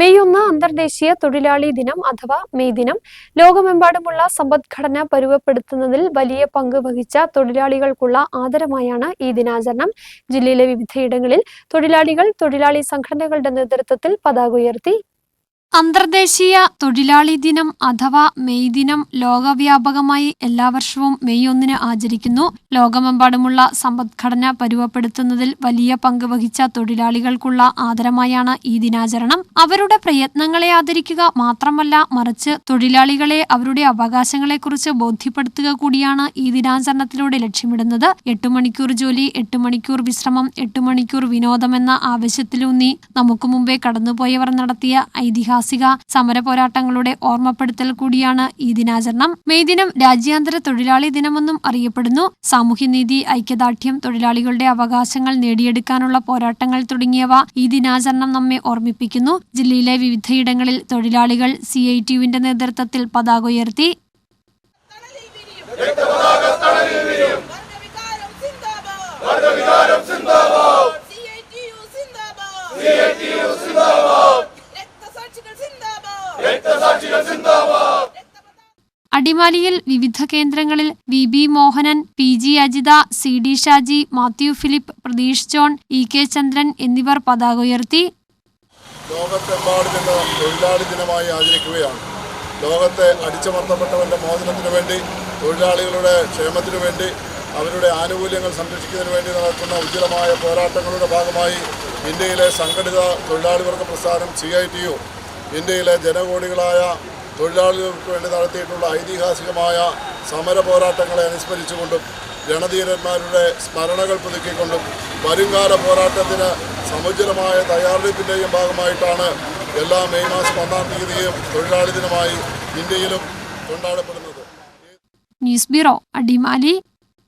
May ഒന്ന് അന്തർദേശീയ തൊഴിലാളി ദിനം അഥവാ മെയ് ദിനം ലോകമെമ്പാടുമുള്ള സമ്പദ്ഘടന പരുവപ്പെടുത്തുന്നതിൽ വലിയ പങ്ക് വഹിച്ച തൊഴിലാളികൾക്കുള്ള ആദരമായാണ് ഈ ദിനാചരണം. ജില്ലയിലെ വിവിധയിടങ്ങളിൽ തൊഴിലാളികൾ തൊഴിലാളി സംഘടനകളുടെ നേതൃത്വത്തിൽ പതാക ഉയർത്തി അന്തർദേശീയ തൊഴിലാളി ദിനം അഥവാ മെയ് ദിനം ലോകവ്യാപകമായി എല്ലാ വർഷവും മെയ് ഒന്നിന് ആചരിക്കുന്നു. ലോകമെമ്പാടുമുള്ള സമ്പദ്ഘടന പരുവപ്പെടുത്തുന്നതിൽ വലിയ പങ്ക് വഹിച്ച തൊഴിലാളികൾക്കുള്ള ആദരമായാണ് ഈ ദിനാചരണം. അവരുടെ പ്രയത്നങ്ങളെ ആദരിക്കുക മാത്രമല്ല മറിച്ച് തൊഴിലാളികളെ അവരുടെ അവകാശങ്ങളെക്കുറിച്ച് ബോധ്യപ്പെടുത്തുക കൂടിയാണ് ഈ ദിനാചരണത്തിലൂടെ ലക്ഷ്യമിടുന്നത്. എട്ടു മണിക്കൂർ ജോലി എട്ട് മണിക്കൂർ വിശ്രമം എട്ട് മണിക്കൂർ വിനോദം എന്ന ആവശ്യത്തിലൂന്നി നമുക്ക് മുമ്പേ കടന്നുപോയവർ നടത്തിയ ഐതിഹാസിക സമര പോരാട്ടങ്ങളുടെ ഓർമ്മപ്പെടുത്തൽ കൂടിയാണ് ഈ ദിനാചരണം. മെയ് ദിനം രാജ്യാന്തര തൊഴിലാളി ദിനമെന്നും അറിയപ്പെടുന്നു. സാമൂഹ്യനീതി ഐക്യദാർഢ്യം തൊഴിലാളികളുടെ അവകാശങ്ങൾ നേടിയെടുക്കാനുള്ള പോരാട്ടങ്ങൾ തുടങ്ങിയവ ഈ ദിനാചരണം നമ്മെ ഓർമ്മിപ്പിക്കുന്നു. ജില്ലയിലെ വിവിധയിടങ്ങളിൽ തൊഴിലാളികൾ സി ഐ ടിയുവിന്റെ നേതൃത്വത്തിൽ പതാക ഉയർത്തി അടിമാലിയിൽ വിവിധ കേന്ദ്രങ്ങളിൽ V B Mohanan P G Ajitha C D Shaji Mathew Philip Pratheesh John E K Chandran എന്നിവർ പതാക ഉയർത്തി. ലോകത്തെ അടിച്ചമർത്തപ്പെട്ടവന്റെ മോചനത്തിന് വേണ്ടി തൊഴിലാളികളുടെ ക്ഷേമത്തിനു വേണ്ടി അവരുടെ ആനുകൂല്യങ്ങൾ സംരക്ഷിക്കുന്നതിന് വേണ്ടി നടക്കുന്ന ഉജ്ജ്വലമായ പോരാട്ടങ്ങളുടെ ഭാഗമായി ഇന്ത്യയിലെ സംഘടിത തൊഴിലാളി വർഗ പ്രസ്ഥാനം സി ഐ ടി യു ഇന്ത്യയിലെ ജനകോടികളായ തൊഴിലാളികൾക്ക് വേണ്ടി നടത്തിയിട്ടുള്ള ഐതിഹാസികമായ സമര പോരാട്ടങ്ങളെ അനുസ്മരിച്ചുകൊണ്ടും ജനധീരന്മാരുടെ സ്മരണകൾ പുതുക്കിക്കൊണ്ടും വരുംകാല പോരാട്ടത്തിന് സമുചിതമായ തയ്യാറെടുപ്പിന്റെയും ഭാഗമായിട്ടാണ് എല്ലാ മെയ് മാസം ഒന്നാം തീയതിയും തൊഴിലാളി ദിനമായി ഇന്ത്യയിലും കൊണ്ടാടപ്പെടുന്നത്. News bureau Adimali.